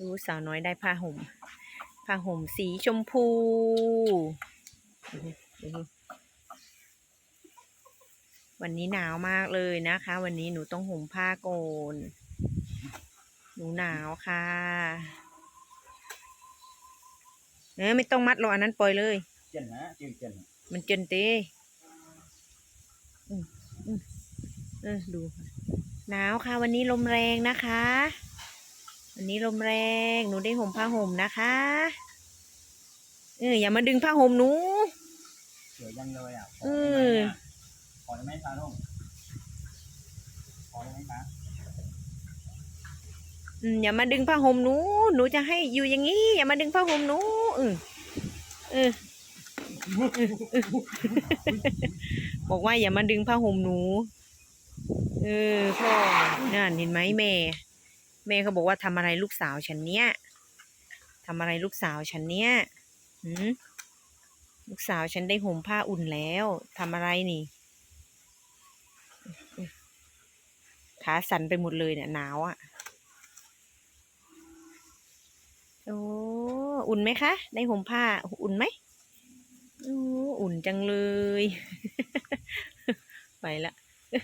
ดูสาวน้อยได้ผ้าห่ม ผ้าห่มสีชมพูดูดูวันนี้หนาวมากเลยนะคะ วันนี้หนูต้องห่มผ้าโกน หนูหนาวค่ะเออไม่ต้องมัดหรอกอันนั้นปล่อยเลย เจนนะเจนเจนมันเจนเตอืมอืมเออดูค่ะหนาวค่ะวันนี้ลมแรงนะคะ วันนี้ลมแรงหนูได้ห่มผ้าห่มนะคะเอออย่ามาดึงผ้าห่มหนูสวยยังเลยอะเออขอได้ไหมคะลุงขอได้ไหมคะอืมอย่ามาดึงผ้าห่มหนูหนูจะให้อยู่อย่างนี้ อย่ามาดึงผ้าห่มหนูเออเออเออเออบอกว่าอย่ามาดึงผ้าห่มหนู เออพ่อนั่นเห็นไหมแม่ แม่เขาบอกว่าทำอะไรลูกสาวฉันเนี้ยทำอะไรลูกสาวฉันเนี้ยหืมลูกสาวฉันได้ห่มผ้าอุ่นแล้วทำอะไรนี่ขาสั่นไปหมดเลยเนี่ยหนาวอะโอ้อุ่นไหมคะ ได้ห่มผ้าอุ่นไหมโอ้อุ่นจังเลย ไปละเอ๊ะ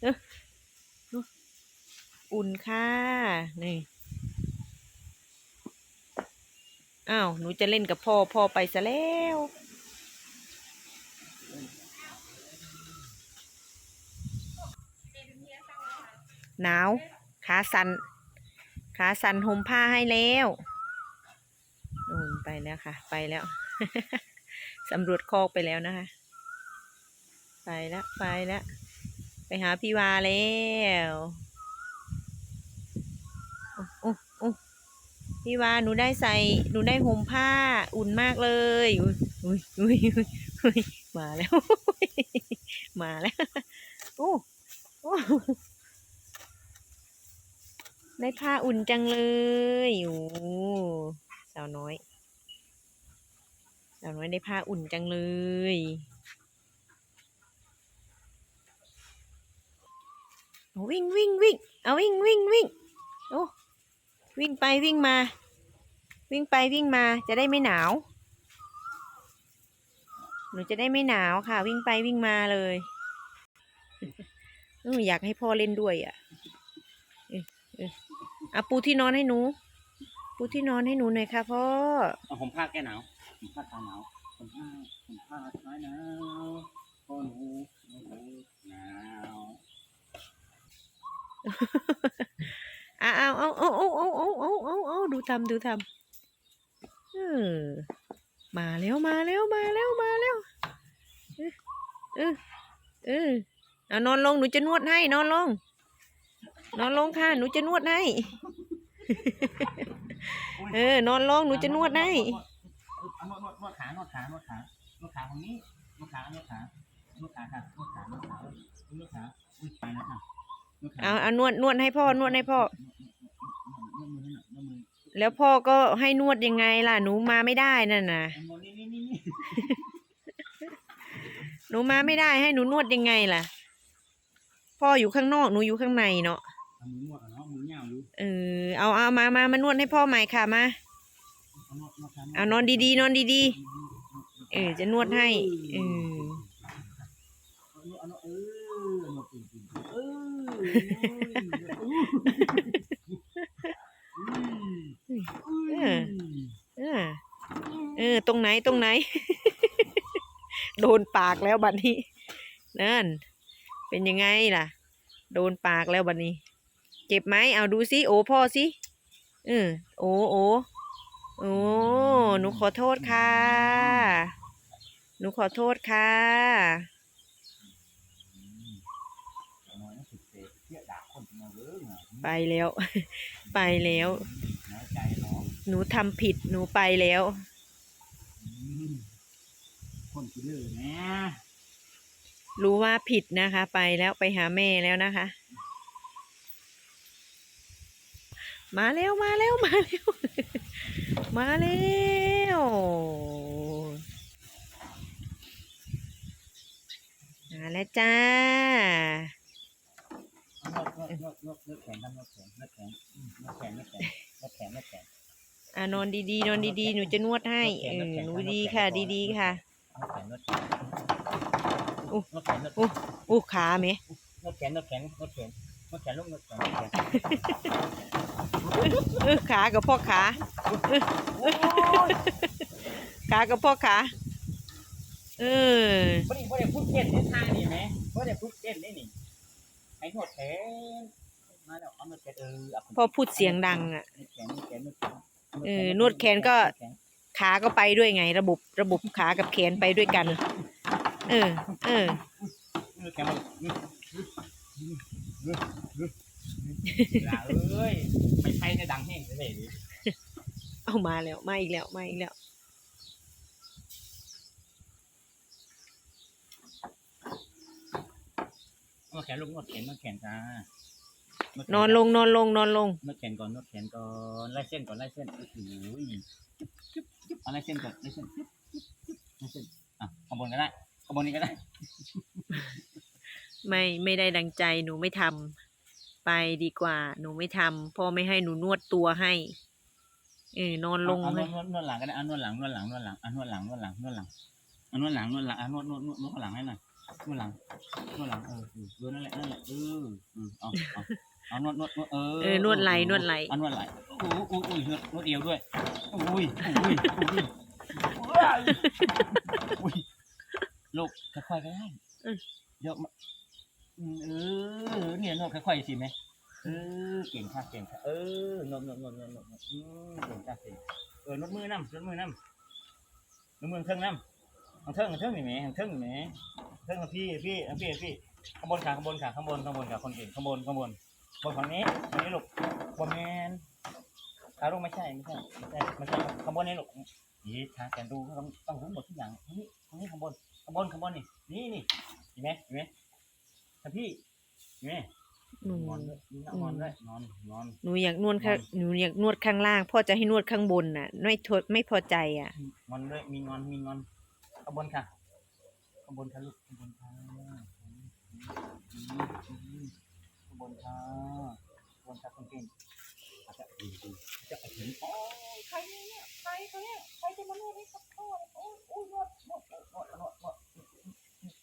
เอ๊ะ อุ่นค่ะนี่อ้าวหนูจะเล่นกับพ่อพ่อไปซะแล้วหนาวขาสันขาสันห่มผ้าให้แล้วนู่นไปแล้วค่ะ ไปแล้วสำรวจคอกไปแล้วนะคะ ไปแล้วไปแล้วไปหาพี่วาแล้วโอ้โอ้โอ้ พี่วาหนูได้ใส่หนูได้ห่มผ้าอุ่นมากเลยอุ้ยอุ้ยอุ้ยมาแล้ว มาแล้วโอ้โอ้ได้ผ้าอุ่นจังเลยโอ้สาวน้อยสาวน้อยได้ผ้าอุ่นจังเลยวิ่งวิ่งวิ่งเอาวิ่งวิ่งวิ่งโอ้ วิ่งไปวิ่งมา วิ่งไปวิ่งมาจะได้ไม่หนาว หนูจะได้ไม่หนาวค่ะ วิ่งไปวิ่งมาเลยเอออยากให้พ่อเล่นด้วยอะอะปูที่นอนให้หนู ปูที่นอนให้หนูหน่อยค่ะพ่อเอาผมผ้าแก้หนาวผมผ้าคลายหนาวผมผ้าผมผ้าคลายหนาวโอ้หนูโอ้หนูหนาว ทำดูทำเออมาแล้วมาแล้วมาแล้วมาแล้วเออเออเออเอานอนลงหนูจะนวดให้ นอนลง นอนลงค่ะหนูจะนวดให้ เออนอนลงหนูจะนวดให้เอานวดนวดนวดขานวดขานวดขานวดขาตรงนี้นวดขานวดขานวดขาค่ะนวดขานวดขานวดขาอุ้ยไปแล้วค่ะนวดขาเอาเอานวดนวดให้พ่อนวดให้พ่อนวดมือให้หน่อยนวดมือ แล้วพ่อก็ให้นวดยังไงล่ะ หนูมาไม่ได้นั่นน่ะ นี่นี่นี่นี่หนูมาไม่ได้ให้หนูนวดยังไงล่ะ พ่ออยู่ข้างนอกหนูอยู่ข้างในเนาะ เอามือนวดอะเนาะมือเหี่ยวอยู่เออ เอาเอามามามานวดให้พ่อใหม่ค่ะมา เอานวดนวดขาเอานอนดีๆนอนดีๆ เออ จะนวดให้ เออ เอานวดเอานวดเออนวดจริงๆเออ เออเออ ตรงไหนตรงไหน โดนปากแล้วบัดนี้นั่น เป็นยังไงล่ะ โดนปากแล้วบัดนี้ เจ็บไหมเอาดูสิโอพ่อสิเออโอโอโอ้หนูขอโทษค่ะ หนูขอโทษค่ะไปแล้ว ไปแล้ว น้อยใจเนาะหนูทำผิดหนูไปแล้ว คนคิดเลยแม่รู้ว่าผิดนะคะ ไปแล้วไปหาแม่แล้วนะคะ มาแล้วมาแล้วมาแล้ว มาแล้วมาแล้วจ้านวดนวดนวดนวดนวดแขนนวดแขนนวดแขนนวดแขนนวดแขน อ่านอนดีๆ นอนดีๆ หนูจะนวดให้เออหนูดีค่ะ ดีๆค่ะนวดแขนนวดแขนอุ๊นวดแขนนวดแขนอู้ขาไหมนวดแขนนวดแขนนวดแขนนวดแขนลูกนวดแขนเออขากับพ่อขาเออขากับพ่อขาเออพอดีพอดีพูดเก่งได้ท่านี่ไหมพอดีพูดเก่งได้นี่ไอ้นวดแขนมาแล้วเอานวดแขนเออพอพูดเสียงดังอะนวดแขนนวดแขนนวดแขน เออนวดแขนก็ขาก็ไปด้วยไง ระบบระบบขากับแขนไปด้วยกัน เออ เออนวดแขนเอ้ยไม่ใช่จะดังแห้งเลยดิเอามาแล้วมาอีกแล้วมาอีกแล้วนวดแขนลูกนวดแขนนวดแขนจ้า นอนลงนอนลงนอนลงนวดแขนก่อนนวดแขนก่อนไล่เส้นก่อนไล่เส้นโอ้โหเอาไล่เส้นก่อนไล่เส้นไล่เส้นอะข้างบนก็ได้ข้างบนนี้ก็ได้ ไม่ไม่ได้ดังใจหนูไม่ทำไปดีกว่า หนูไม่ทำพ่อไม่ให้หนูนวดตัวให้ เออนอนลงเอาเลนวยดนวดนวดหลังก็ได้เอานวดหลังนวดหลังนวดหลังอะนวดหลังนวดหลังนวดหลังเอานวดหลังนวดหลังอะนวดนวดนวดนวดหลังให้หน่อยนวดหลังนวดหลังเออเออเออนั่นแหละนั่นแหละเออเออเอาเอา เอานวดนวดนวดเออเออนวดไหล่นวดไหล่เอานวดไหล่โอ้โหโอ้โหนวดนวดเอวด้วยอุ้ยอุ้ยอุ้ยอุ้ยลูกค่อยๆก็ได้อืมเยอะมาอืมเออเนี่ยนวดค่อยๆสิไหมเออเก่งค่ะเก่งค่ะเออนวดนวดนวดนวดนวดอืมเก่งค่ะเก่งเออนวดมือน้ำนวดมือน้ำนวดมือเครื่องน้ำเอาเครื่องเอาเครื่องนี่แหมเอาเครื่องนี่แหมเครื่องเอาพี่พี่เอาพี่พี่ข้างบนขาข้างบนขาข้างบนข้างบนขาคนเก่งข้างบนข้างบน บนฝั่งนี้ฝั่งนี้ลูกบนแมนขาลูกไม่ใช่ไม่ใช่ไม่ใช่ไม่ใช่ข้างบนนี่ลูกนี่ทางแกนดูต้องต้องรู้หมดทุกอย่างตรงนี้ตรงนี้ข้างบนข้างบนข้างบนนี่นี่นี่เห็นไหมเห็นไหมท่านพี่เห็นไหมหนูนอนด้วยนอนด้วยนอนนอนหนูอยากนวดข้างหนูอยากนวดข้างล่าง พ่อจะให้นวดข้างบนน่ะไม่ทดไม่พอใจอะงอนด้วยมีงอนมีงอนข้างบนค่ะข้างบนค่ะลูกข้างบนค่ะข้างบ นค่ะข้างบนค่ะคนเก่งอาจจะดีดีจะไปถึงโอ้ยใครเนี่ย ใครเขาเนี่ย ใครจะมานวดให้กับพ่อโอ้ยโอ้ยนวดนวดนวดนวดนวด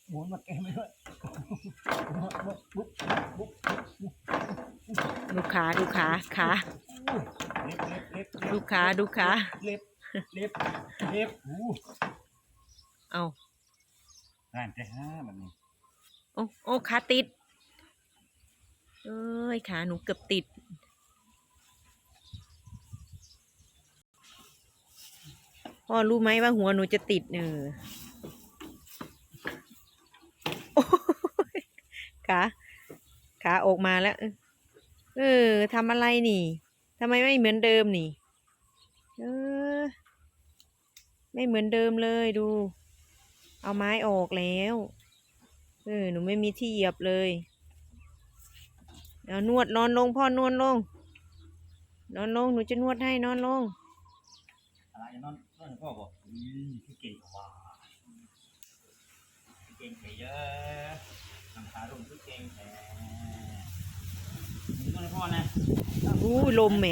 หมุนมาแกไม่ด้วยนวดนวดบุ๊บบุ๊บดูขาดูขาขาเล็บเล็บเล็บดูขาดูขาเล็บเล็บเล็บอู้เอาร้านจะห้าแบบนี้ โอ้โอ้ขาติด เอ้ยขาหนูเกือบติด พ่อรู้ไหมว่าหัวหนูจะติดเออโอ้ยขาขาออกมาแล้ว เออทำอะไรนี่ทำไมไม่เหมือนเดิมนี่ เออ ไม่เหมือนเดิมเลยดู เอาไม้ออกแล้ว เออ หนูไม่มีที่เหยียบเลย เอานวดนอนลงพ่อนอนลง นอนลงหนูจะนวดให้นอนลงอะไรนอนนอนพ่อบอกอืมพี่เก่งกว่าพี่เก่งไปเยอะทำขาลงพี่เก่งแท้นอนพ่อนะอู้ยลมแหม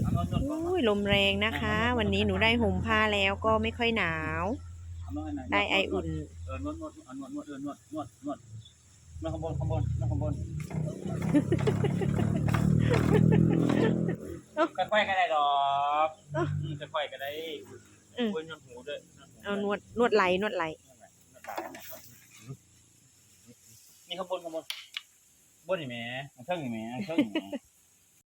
เอานอนนอนก่อนอู้ยลมแรงนะคะ วันนี้หนูได้ห่มผ้าแล้วก็ไม่ค่อยหนาวเอานอนหน่ยได้ไออุ่นเออนวดนวดเอานวดนวดเออนวดนวด นวดนวดข้างบนข้างบนนวดข้างบนค่อยๆก็ได้ดอกอืมค่อยๆก็ได้อืมโอ้ยนวดหูด้วยหูเอานวดนวดไหลนวดไหลนี่ข้างบนข้างบนบนนี่แหม่ข้างเทิงนี่แหม่ข้างเทิงนี่แหม่